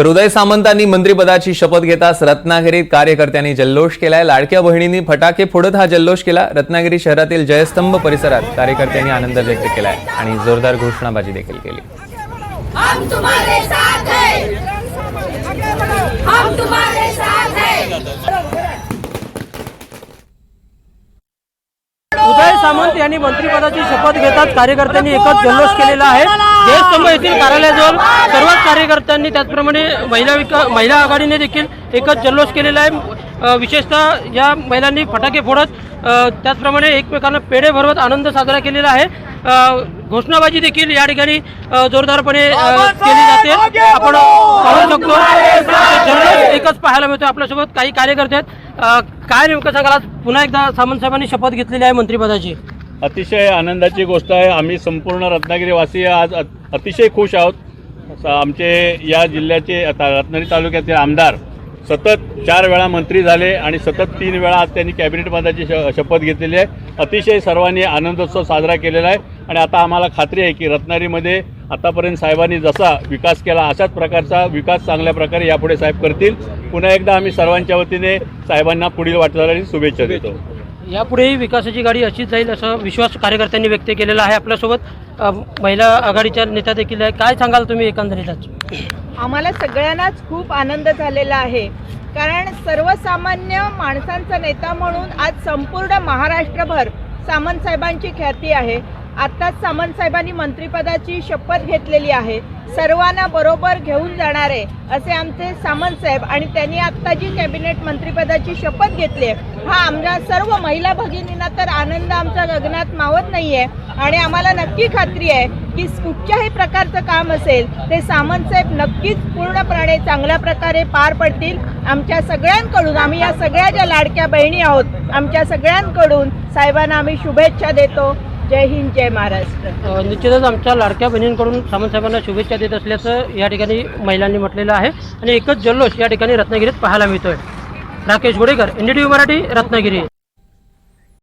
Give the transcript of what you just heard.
तर उदय सामंतांनी मंत्रिपदाची शपथ घेताच रत्नागिरीत कार्यकर्त्यांनी जल्लोष केलाय. लाडक्या बहिणींनी फटाके फोडत हा जल्लोष केला. रत्नागिरी शहरातील जयस्तंभ परिसरात कार्यकर्त्यांनी आनंद व्यक्त केलाय आणि जोरदार घोषणाबाजी देखील केली. उदय सामंत यांनी मंत्रिपदाची शपथ घेताच कार्यकर्त्यांनी एकच जल्लोष केलेला आहे. जयस्तंभ येथील कार्यालयाजवळ सर्वच कार्यकर्त्यांनी त्याचप्रमाणे महिला विका महिला आघाडीने देखील एकच जल्लोष केलेला आहे. विशेषतः या महिलांनी फटाके फोडत त्याचप्रमाणे एकमेकांना पेढे भरवत आनंद साजरा केलेला आहे. घोषणाबाजी देखील या ठिकाणी जोरदारपणे केली जाते. आपण पाहू शकतो जल्लोष एकच पाहायला मिळतो आपल्यासोबत. काही कार्यकर्ते आहेत. काय नेमकं सांगाल? आज पुन्हा एकदा सामंत साहेबांनी शपथ घेतलेली आहे मंत्रिपदाची. अतिशय आनंदाची गोष्ट आहे. आम्ही संपूर्ण रत्नागिरीवासी आज अतिशय खुश आहोत. स- आमचे या जिल्ह्याचे आता रत्नागिरी तालुक्याचे आमदार सतत चार वेळा मंत्री झाले आणि सतत तीन वेळा आज त्यांनी कॅबिनेट पदाची श शपथ घेतलेली आहे. अतिशय सर्वांनी आनंदोत्सव साजरा केलेला आहे. आणि आता आम्हाला खात्री आहे की रत्नागिरीमध्ये आतापर्यंत साहेबांनी जसा विकास केला अशाच प्रकारचा विकास चांगल्या प्रकारे यापुढे साहेब करतील. पुन्हा एकदा आम्ही सर्वांच्या वतीने साहेबांना पुढील वाटचालीसाठी शुभेच्छा देतो. यापुढेही विकासाची गाडी अशीच जाईल असा विश्वास कार्यकर्त्यांनी व्यक्त केलेला आहे आपल्यासोबत. महिला आघाडीच्या नेत्या देखील आहे काय सांगाल तुम्ही एकंदरीतच? आम्हाला सगळ्यांनाच खूप आनंद झालेला आहे. कारण सर्वसामान्य माणसांचा नेता म्हणून आज संपूर्ण महाराष्ट्रभर सामंत साहेबांची ख्याती आहे. आत्ताच सामंतसाहेबांनी मंत्रिपदाची शपथ घेतलेली आहे. सर्वांना बरोबर घेऊन जाणारे असे आमचे सामंत साहेब आणि त्यांनी आत्ता जी कॅबिनेट मंत्रिपदाची शपथ घेतली आहे हा आमच्या सर्व महिला भगिनींना तर आनंद आमच्या गगनात मावत नाही आहे आणि आम्हाला नक्की खात्री आहे की कुठच्याही प्रकारचं काम असेल ते सामंत साहेब नक्कीच पूर्णपणे चांगल्या प्रकारे पार पडतील. आमच्या सगळ्यांकडून आम्ही या सगळ्या ज्या लाडक्या बहिणी आहोत आमच्या सगळ्यांकडून साहेबांना आम्ही शुभेच्छा देतो. जय हिंद जय महाराष्ट्र. निश्चितच आमच्या लाडक्या बहिणींकडून सामंतसाहेबांना शुभेच्छा देत असल्याचं या ठिकाणी महिलांनी म्हटलेलं आहे. आणि एकच जल्लोष या ठिकाणी रत्नागिरीत पाहायला मिळतोय. Rakesh Godekar N D Marathi Ratnagiri.